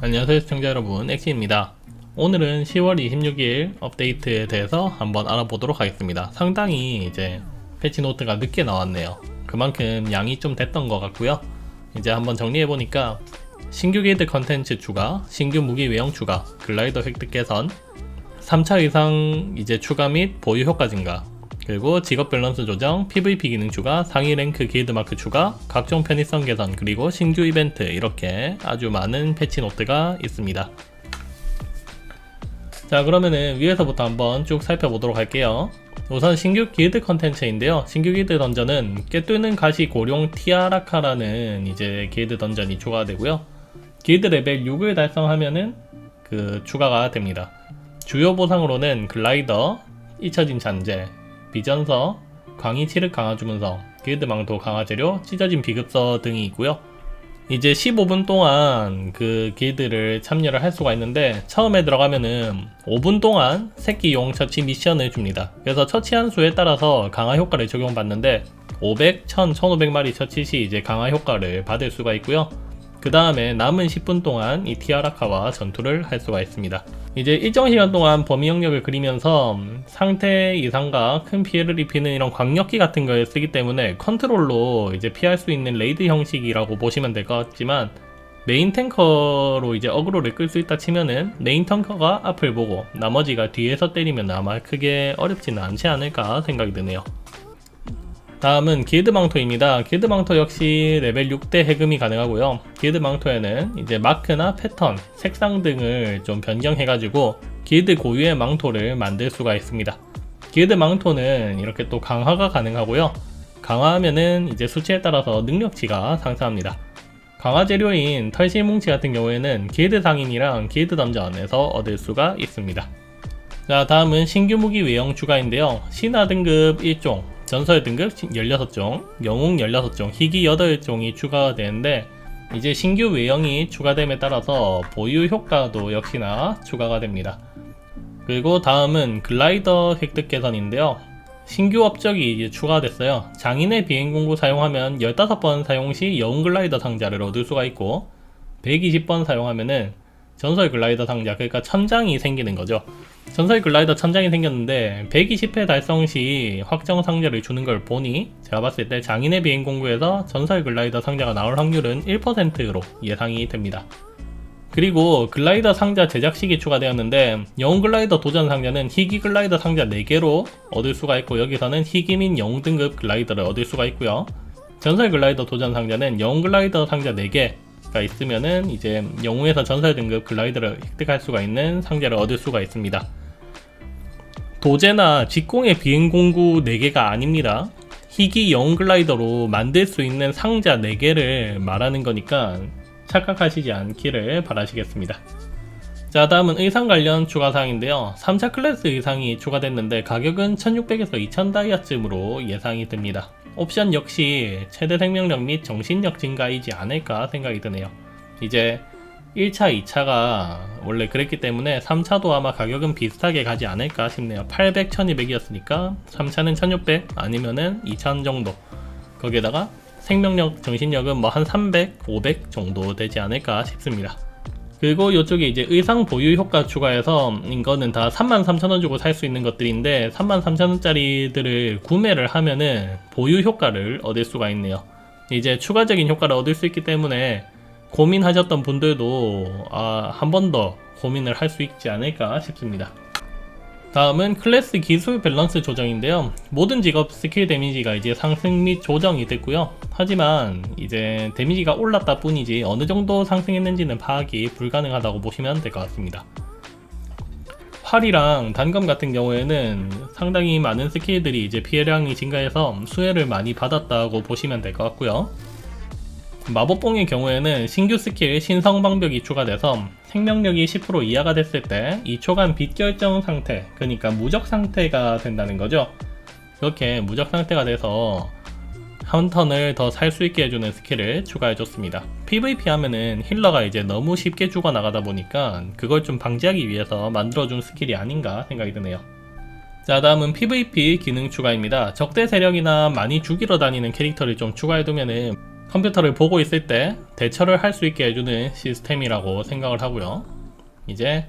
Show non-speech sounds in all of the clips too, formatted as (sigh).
안녕하세요 시청자 여러분. 엑시입니다. 오늘은 10월 26일 업데이트에 대해서 한번 알아보도록 하겠습니다. 상당히 이제 패치노트가 늦게 나왔네요. 그만큼 양이 좀 됐던 것 같고요. 이제 한번 정리해보니까 신규 게이드 컨텐츠 추가, 신규 무기 외형 추가, 글라이더 획득 개선 3차 이상 이제 추가 및 보유 효과 증가 그리고 직업 밸런스 조정, PVP 기능 추가, 상위 랭크 길드 마크 추가, 각종 편의성 개선, 그리고 신규 이벤트 이렇게 아주 많은 패치 노트가 있습니다. 자 그러면은 위에서부터 한번 쭉 살펴보도록 할게요. 우선 신규 길드 컨텐츠인데요. 신규 길드 던전은 깨뜨는 가시 고룡 티아라카라는 이제 길드 던전이 추가되고요. 길드 레벨 6을 달성하면은 그 추가가 됩니다. 주요 보상으로는 글라이더, 잊혀진 잔재, 비전서, 광희 칠흑 강화 주문서, 길드 망토 강화 재료, 찢어진 비급서 등이 있고요. 이제 15분 동안 그 길드를 참여를 할 수가 있는데 처음에 들어가면은 5분 동안 새끼용 처치 미션을 줍니다. 그래서 처치한 수에 따라서 강화 효과를 적용받는데 500, 1000, 1500마리 처치 시 이제 강화 효과를 받을 수가 있고요. 그 다음에 남은 10분 동안 이 티아라카와 전투를 할 수가 있습니다. 이제 일정 시간 동안 범위 영역을 그리면서 상태 이상과 큰 피해를 입히는 이런 광역기 같은 걸 쓰기 때문에 컨트롤로 이제 피할 수 있는 레이드 형식이라고 보시면 될 것 같지만 메인 탱커로 이제 어그로를 끌 수 있다 치면은 메인 탱커가 앞을 보고 나머지가 뒤에서 때리면 아마 크게 어렵지는 않지 않을까 생각이 드네요. 다음은 길드 망토입니다. 길드 망토 역시 레벨 6대 해금이 가능하고요. 길드 망토에는 이제 마크나 패턴, 색상 등을 좀 변경해가지고 길드 고유의 망토를 만들 수가 있습니다. 길드 망토는 이렇게 또 강화가 가능하고요. 강화하면은 이제 수치에 따라서 능력치가 상승합니다. 강화 재료인 털실뭉치 같은 경우에는 길드 상인이랑 길드 던전에서 얻을 수가 있습니다. 자 다음은 신규 무기 외형 추가인데요. 신화 등급 1종, 전설 등급 16종, 영웅 16종, 희귀 8종이 추가가 되는데 이제 신규 외형이 추가됨에 따라서 보유 효과도 역시나 추가가 됩니다. 그리고 다음은 글라이더 획득 개선인데요. 신규 업적이 이제 추가됐어요. 장인의 비행 공구 사용하면 15번 사용 시 영웅 글라이더 상자를 얻을 수가 있고 120번 사용하면은 전설 글라이더 상자 그러니까 천장이 생기는 거죠. 전설 글라이더 천장이 생겼는데 120회 달성 시 확정 상자를 주는 걸 보니 제가 봤을 때 장인의 비행 공구에서 전설 글라이더 상자가 나올 확률은 1%로 예상이 됩니다. 그리고 글라이더 상자 제작 시기 추가되었는데 영웅 글라이더 도전 상자는 희귀 글라이더 상자 4개로 얻을 수가 있고 여기서는 희귀 및 영웅 등급 글라이더를 얻을 수가 있고요. 전설 글라이더 도전 상자는 영웅 글라이더 상자 4개 가 있으면은 이제 영웅에서 전설 등급 글라이더를 획득할 수가 있는 상자를 얻을 수가 있습니다. 도제나 직공의 비행 공구 4개가 아닙니다. 희귀 영웅 글라이더로 만들 수 있는 상자 4개를 말하는 거니까 착각하시지 않기를 바라시겠습니다. 자 다음은 의상 관련 추가 사항인데요 3차 클래스 의상이 추가됐는데 가격은 1600에서 2000 다이아쯤으로 예상이 됩니다 옵션 역시 최대 생명력 및 정신력 증가이지 않을까 생각이 드네요 이제 1차, 2차가 원래 그랬기 때문에 3차도 아마 가격은 비슷하게 가지 않을까 싶네요 800, 1200이었으니까 3차는 1600 아니면은 2000 정도 거기에다가 생명력, 정신력은 뭐 한 300, 500 정도 되지 않을까 싶습니다. 그리고 이쪽에 이제 의상 보유 효과 추가해서 이거는 다 33,000원 주고 살 수 있는 것들인데 33,000원짜리들을 구매를 하면은 보유 효과를 얻을 수가 있네요. 이제 추가적인 효과를 얻을 수 있기 때문에 고민하셨던 분들도 아, 한 번 더 고민을 할 수 있지 않을까 싶습니다. 다음은 클래스 기술 밸런스 조정인데요. 모든 직업 스킬 데미지가 이제 상승 및 조정이 됐고요. 하지만 이제 데미지가 올랐다 뿐이지 어느 정도 상승했는지는 파악이 불가능하다고 보시면 될 것 같습니다. 활이랑 단검 같은 경우에는 상당히 많은 스킬들이 이제 피해량이 증가해서 수혜를 많이 받았다고 보시면 될 것 같고요. 마법봉의 경우에는 신규 스킬 신성방벽이 추가돼서 생명력이 10% 이하가 됐을 때 2초간 빛결정 상태, 그러니까 무적 상태가 된다는 거죠. 그렇게 무적 상태가 돼서 한 턴을 더 살 수 있게 해주는 스킬을 추가해줬습니다. PVP 하면은 힐러가 이제 너무 쉽게 죽어나가다 보니까 그걸 좀 방지하기 위해서 만들어준 스킬이 아닌가 생각이 드네요. 자 다음은 PVP 기능 추가입니다. 적대 세력이나 많이 죽이러 다니는 캐릭터를 좀 추가해두면은 컴퓨터를 보고 있을 때 대처를 할 수 있게 해주는 시스템이라고 생각을 하고요. 이제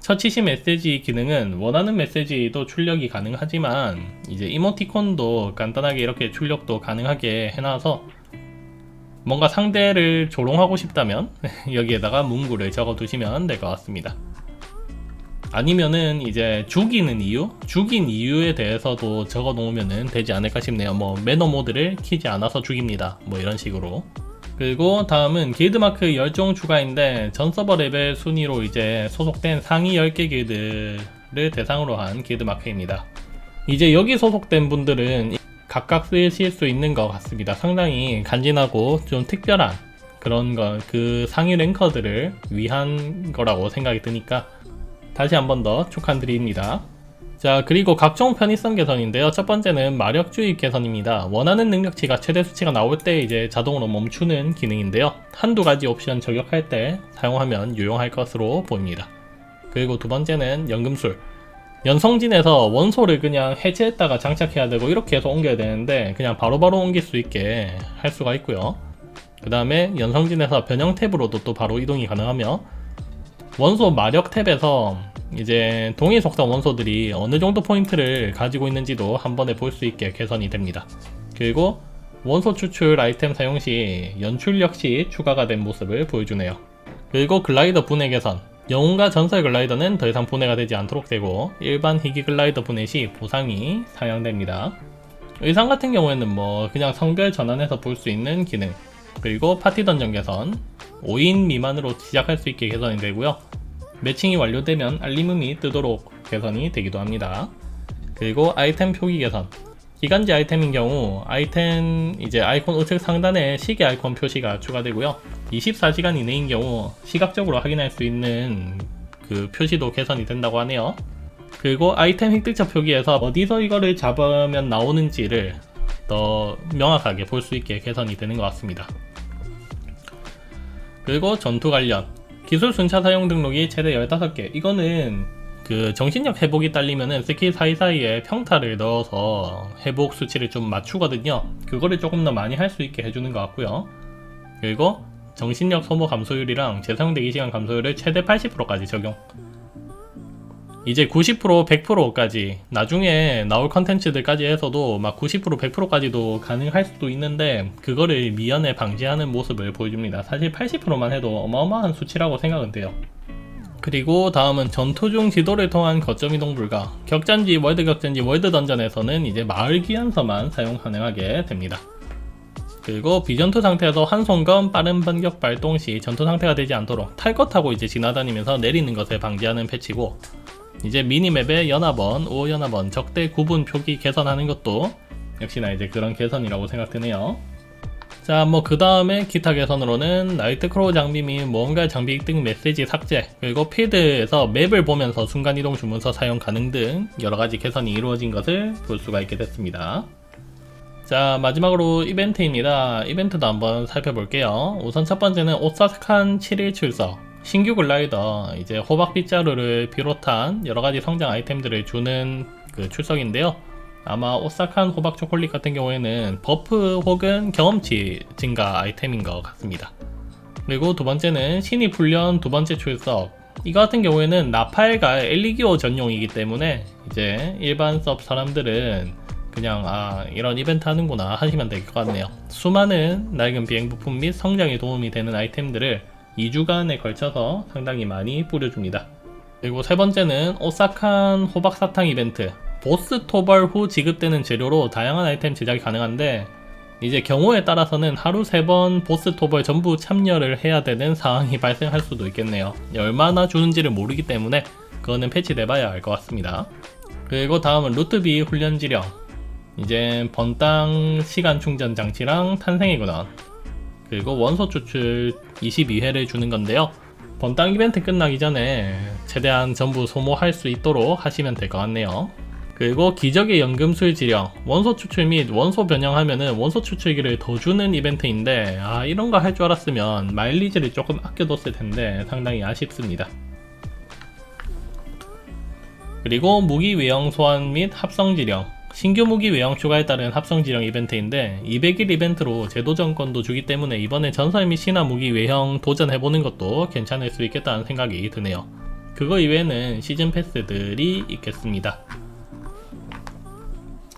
처치시 메시지 기능은 원하는 메시지도 출력이 가능하지만 이제 이모티콘도 간단하게 이렇게 출력도 가능하게 해놔서 뭔가 상대를 조롱하고 싶다면 (laughs) 여기에다가 문구를 적어 두시면 될 것 같습니다. 아니면은 이제 죽이는 이유? 죽인 이유에 대해서도 적어 놓으면 되지 않을까 싶네요. 뭐 매너 모드를 키지 않아서 죽입니다. 뭐 이런 식으로. 그리고 다음은 길드마크 열종 추가인데 전 서버 레벨 순위로 이제 소속된 상위 10개 길드를 대상으로 한 길드마크입니다. 이제 여기 소속된 분들은 각각 쓰실 수 있는 것 같습니다. 상당히 간지나고 좀 특별한 그런 거, 그 상위 랭커들을 위한 거라고 생각이 드니까 다시 한 번 더 축하드립니다. 자, 그리고 각종 편의성 개선인데요. 첫 번째는 마력 주입 개선입니다. 원하는 능력치가 최대 수치가 나올 때 이제 자동으로 멈추는 기능인데요. 한두 가지 옵션 저격할 때 사용하면 유용할 것으로 보입니다. 그리고 두 번째는 연금술. 연성진에서 원소를 그냥 해체했다가 장착해야 되고 이렇게 해서 옮겨야 되는데 그냥 바로바로 옮길 수 있게 할 수가 있고요. 그 다음에 연성진에서 변형 탭으로도 또 바로 이동이 가능하며 원소 마력 탭에서 이제 동일 속성 원소들이 어느 정도 포인트를 가지고 있는지도 한 번에 볼 수 있게 개선이 됩니다. 그리고 원소 추출 아이템 사용 시 연출 역시 추가가 된 모습을 보여주네요. 그리고 글라이더 분해 개선. 영웅과 전설 글라이더는 더 이상 분해가 되지 않도록 되고 일반 희귀 글라이더 분해 시 보상이 사용됩니다. 의상 같은 경우에는 뭐 그냥 성별 전환해서 볼 수 있는 기능 그리고 파티 던전 개선 5인 미만으로 시작할 수 있게 개선이 되고요. 매칭이 완료되면 알림음이 뜨도록 개선이 되기도 합니다. 그리고 아이템 표기 개선. 기간제 아이템인 경우 아이템 이제 아이콘 우측 상단에 시계 아이콘 표시가 추가되고요. 24시간 이내인 경우 시각적으로 확인할 수 있는 그 표시도 개선이 된다고 하네요. 그리고 아이템 획득처 표기에서 어디서 이거를 잡으면 나오는지를 더 명확하게 볼 수 있게 개선이 되는 것 같습니다. 그리고 전투 관련 기술 순차 사용 등록이 최대 15개. 이거는 그 정신력 회복이 딸리면은 스킬 사이사이에 평타를 넣어서 회복 수치를 좀 맞추거든요. 그거를 조금 더 많이 할 수 있게 해주는 것 같고요. 그리고 정신력 소모 감소율이랑 재사용 대기 시간 감소율을 최대 80%까지 적용 이제 90% 100%까지 나중에 나올 컨텐츠들까지 해서도 막 90% 100%까지도 가능할 수도 있는데 그거를 미연에 방지하는 모습을 보여줍니다. 사실 80%만 해도 어마어마한 수치라고 생각은 돼요. 그리고 다음은 전투 중 지도를 통한 거점 이동 불가. 격전지, 월드 격전지, 월드 던전에서는 이제 마을 귀환서만 사용 가능하게 됩니다. 그리고 비전투 상태에서 한손검 빠른 반격 발동 시 전투 상태가 되지 않도록 탈것 타고 이제 지나다니면서 내리는 것을 방지하는 패치고 이제 미니맵의 연합원, 5 연합원, 적대 구분 표기 개선하는 것도 역시나 이제 그런 개선이라고 생각되네요. 자, 뭐 그 다음에 기타 개선으로는 나이트 크로우 장비 및 무언가 장비 등 메시지 삭제, 그리고 필드에서 맵을 보면서 순간이동 주문서 사용 가능 등 여러가지 개선이 이루어진 것을 볼 수가 있게 됐습니다. 자, 마지막으로 이벤트입니다. 이벤트도 한번 살펴볼게요. 우선 첫 번째는 오사칸 7일 출석. 신규 글라이더 이제 호박 빗자루를 비롯한 여러 가지 성장 아이템들을 주는 그 출석인데요. 아마 오싹한 호박 초콜릿 같은 경우에는 버프 혹은 경험치 증가 아이템인 것 같습니다. 그리고 두 번째는 신입 훈련 두 번째 출석. 이거 같은 경우에는 나팔과 엘리기오 전용이기 때문에 이제 일반 섭 사람들은 그냥 아 이런 이벤트 하는구나 하시면 될 것 같네요. 수많은 낡은 비행 부품 및 성장에 도움이 되는 아이템들을 2주간에 걸쳐서 상당히 많이 뿌려줍니다. 그리고 세 번째는 오싹한 호박 사탕 이벤트. 보스 토벌 후 지급되는 재료로 다양한 아이템 제작이 가능한데 이제 경우에 따라서는 하루 세 번 보스 토벌 전부 참여를 해야 되는 상황이 발생할 수도 있겠네요. 얼마나 주는지를 모르기 때문에 그거는 패치돼 봐야 알 것 같습니다. 그리고 다음은 루트비 훈련 지령. 이제 번땅 시간 충전 장치랑 근원. 그리고 원소 추출 22회를 주는 건데요. 번땅 이벤트 끝나기 전에 최대한 전부 소모할 수 있도록 하시면 될 것 같네요. 그리고 기적의 연금술 지령, 원소 추출 및 원소 변형하면은 원소 추출기를 더 주는 이벤트인데, 아, 이런 거 할 줄 알았으면 마일리지를 조금 아껴뒀을 텐데 상당히 아쉽습니다. 그리고 무기 외형 소환 및 합성 지령 신규 무기 외형 추가에 따른 합성 지령 이벤트인데 200일 이벤트로 제도 정권도 주기 때문에 이번에 전설 및 신화 무기 외형 도전해보는 것도 괜찮을 수 있겠다는 생각이 드네요. 그거 이외에는 시즌 패스들이 있겠습니다.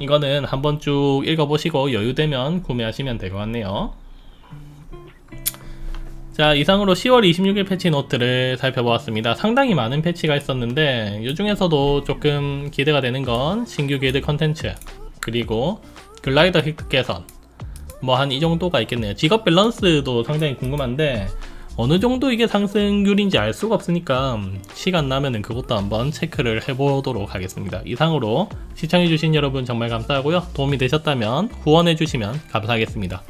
이거는 한번 쭉 읽어보시고 여유되면 구매하시면 될 것 같네요. 자 이상으로 10월 26일 패치 노트를 살펴보았습니다. 상당히 많은 패치가 있었는데 이 중에서도 조금 기대가 되는 건 신규 길드 컨텐츠 그리고 글라이더 획득 개선 뭐 한 이 정도가 있겠네요. 직업 밸런스도 상당히 궁금한데 어느 정도 이게 상승률인지 알 수가 없으니까 시간 나면은 그것도 한번 체크를 해보도록 하겠습니다. 이상으로 시청해주신 여러분 정말 감사하고요. 도움이 되셨다면 후원해주시면 감사하겠습니다.